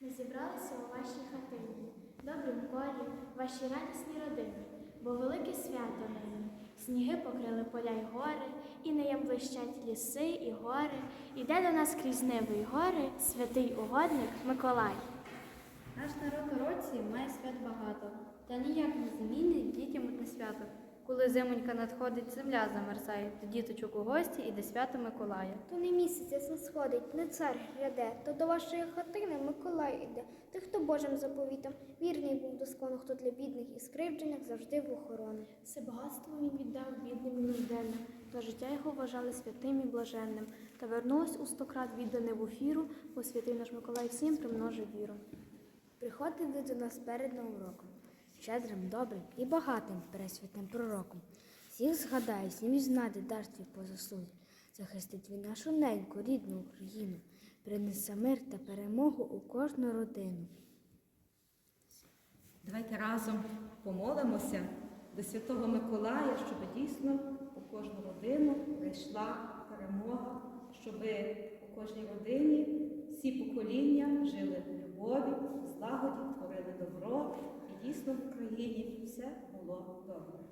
Ми зібралися у вашій хатині, добрім колі, вашій радісній родині, бо велике свято нині. Сніги покрили поля й гори, і неєм блищать ліси і гори. Іде до нас крізь небо й гори святий угодник Миколай. Наш народ у році має свят багато, та ніяк не замінить дітям одне свято. Коли зимонька надходить, земля замерзає, до діточок у гості іде свято Миколая. То не місяць не сходить, не цар гряде, то до вашої хатини Миколай іде. Ти, хто Божим заповітом, вірний був до склону, хто для бідних і скривджених завжди в охорони. Все багатство він віддав бідним і нужденним, то життя його вважали святим і блаженним. Та вернулось у стократ віддане в ефіру, бо святий наш Миколай всім примножив віру. Приходить до нас перед новим роком, щедрим, добрим і багатим пересвітним пророком. Всіх згадає, всім знати дар твій по заслузі. Захистить він нашу неньку, рідну Україну, принесе мир та перемогу у кожну родину. Давайте разом помолимося до Святого Миколая, щоб дійсно у кожну родину прийшла перемога, щоб у кожній родині всі покоління жили в любові, злагоді, творили добро, дійсно в Україні все було добре.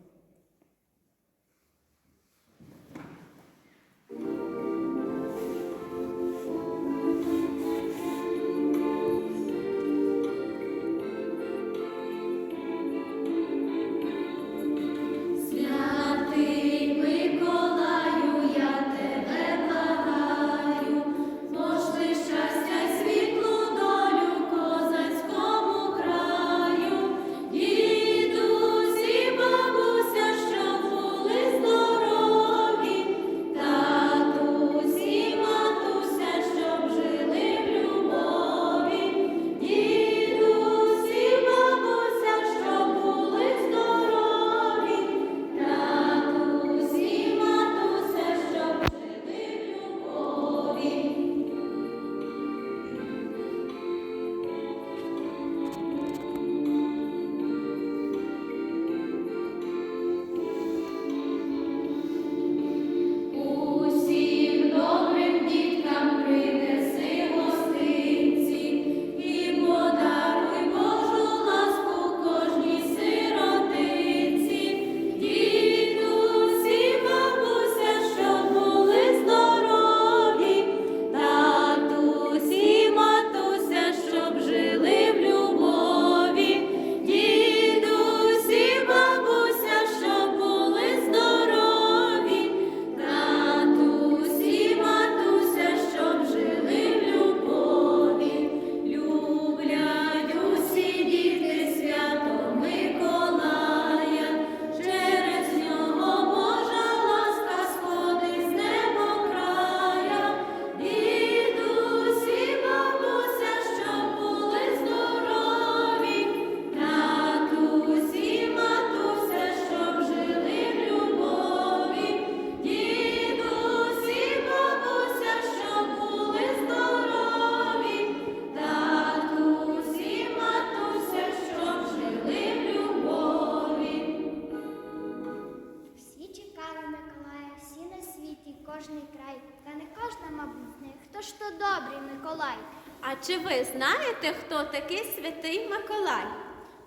Мабуть, з них. Хто ж то добрий Миколай? А чи ви знаєте, хто такий святий Миколай?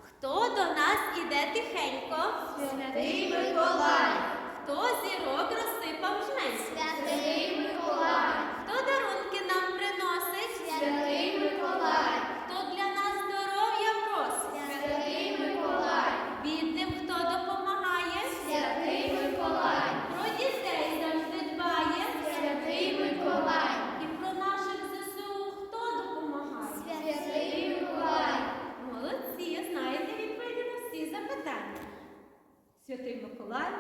Хто до нас іде тихенько? Святий Миколай, Хто зірок розсипав жменько? святий Миколай, Хто дарунки нам приносить? святий Миколай, Хто для нас здоров'я просить? святий Миколай, Бідним хто допомагає? святий Миколай, Про дітей завжди дбає. святий Миколай, І про наших ЗСУ хто допомагає? святий Миколай. Молодці, знаєте відповіді на всі запитання. Святий Миколай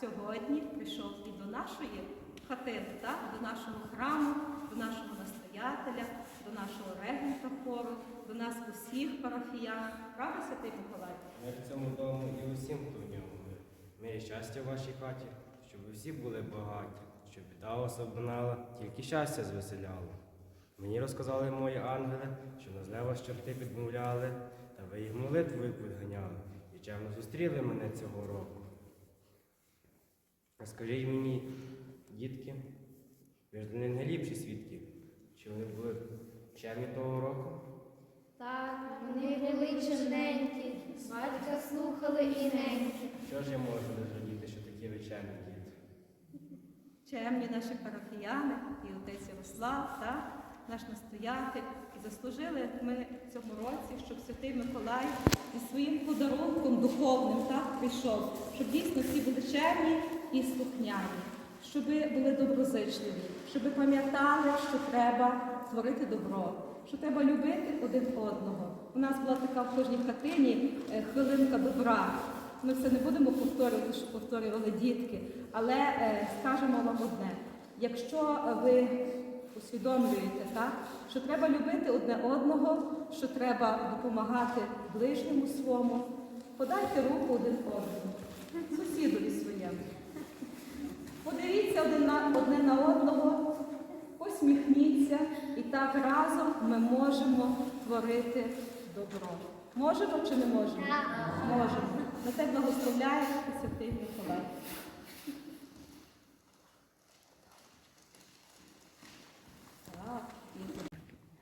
сьогодні прийшов і до нашої хатини, так? до нашого храму, до нашого настоятеля, до нашого регента хору, до нас усіх парафіян. Правда, Святий Миколай? Мир в цьому дому і усім, хто в ньому мир. Мир щастя в вашій хаті, щоб ви всі були багаті, щоб біда вас обминала, тільки щастя звеселяло. Мені розказали мої ангели, що на зле вас чорти підмовляли, та ви їх молитвою підганяли, і чемно зустріли мене цього року. Скажіть мені, дітки, ви ж не найліпші свідки, чи вони були чемні того року? Так, вони були чимненькі, батька слухали і неньки. Що ж я можу не що такі вечерні діти? Чемні наші парафіяни і отець Ярослав, та наш настоятель. І заслужили ми в цьому році, щоб Святий Миколай зі своїм подарунком духовним так, прийшов, щоб дійсно всі були чемні і слухняні, щоб були доброзичливі, щоб пам'ятали, що треба творити добро, що треба любити один одного. У нас була така в кожній хатині е, хвилинка добра. Ми це не будемо повторювати, що повторювали дітки, але е, скажемо вам одне: якщо ви усвідомлюєте, так, що треба любити одне одного, що треба допомагати ближньому свому, подайте руку один одному, своєму. Подивіться один на, одне на одного, посміхніться, і так разом ми можемо творити добро. Можемо чи не можемо? Можемо. На те благословляє Святий Миколай.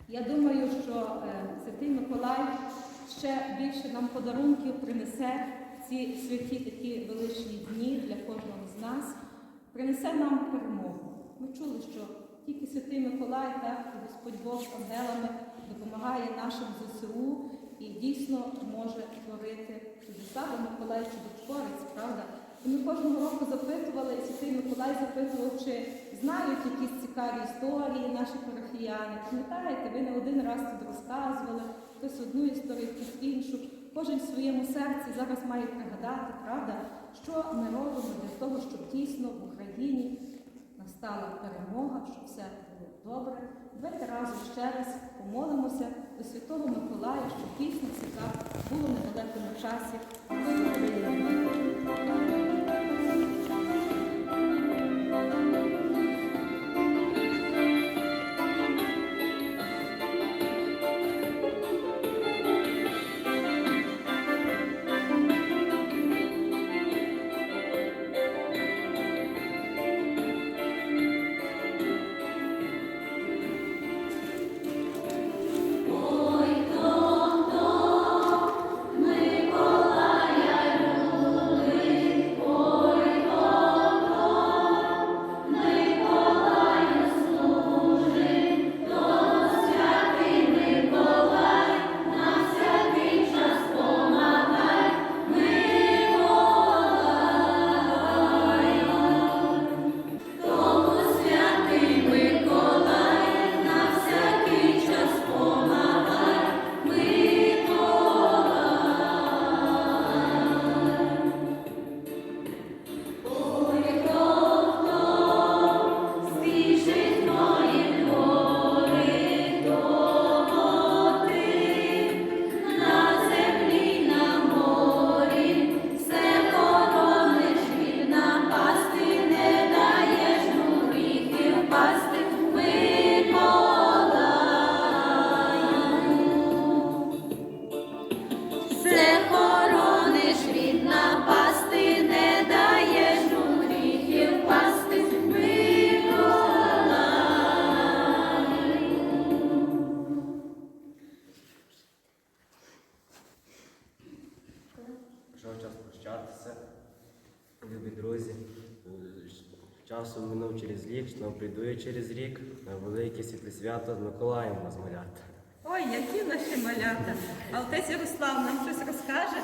Я думаю, що е, Святий Миколай ще більше нам подарунків принесе ці святі такі величні дні для кожного з нас, принесе нам перемогу. Ми чули, що тільки Святий Миколай так, Господь Бог з ангелами допомагає нашим ЗСУ і дійсно може творити чудеса, бо Миколай чудотворець, правда? І ми кожного року запитували, і Святий Миколай запитував, чи знають якісь цікаві історії наші парафіяни. Пам'ятаєте, ви не один раз тут розказували, хтось одну історію, хтось іншу. Кожен в своєму серці зараз має пригадати, правда, що ми робимо для того, щоб дійсно в Україні настала перемога, щоб все було добре. Давайте разом ще раз помолимося до Святого Миколая, щоб дійсно так було недалеко на часі. Прощатися, любі друзі. часом минув через рік, знов прийду через рік на велике світле свято з Миколаєм вас малята. Ой, які наші малята! А отець Ярослав нам щось розкаже?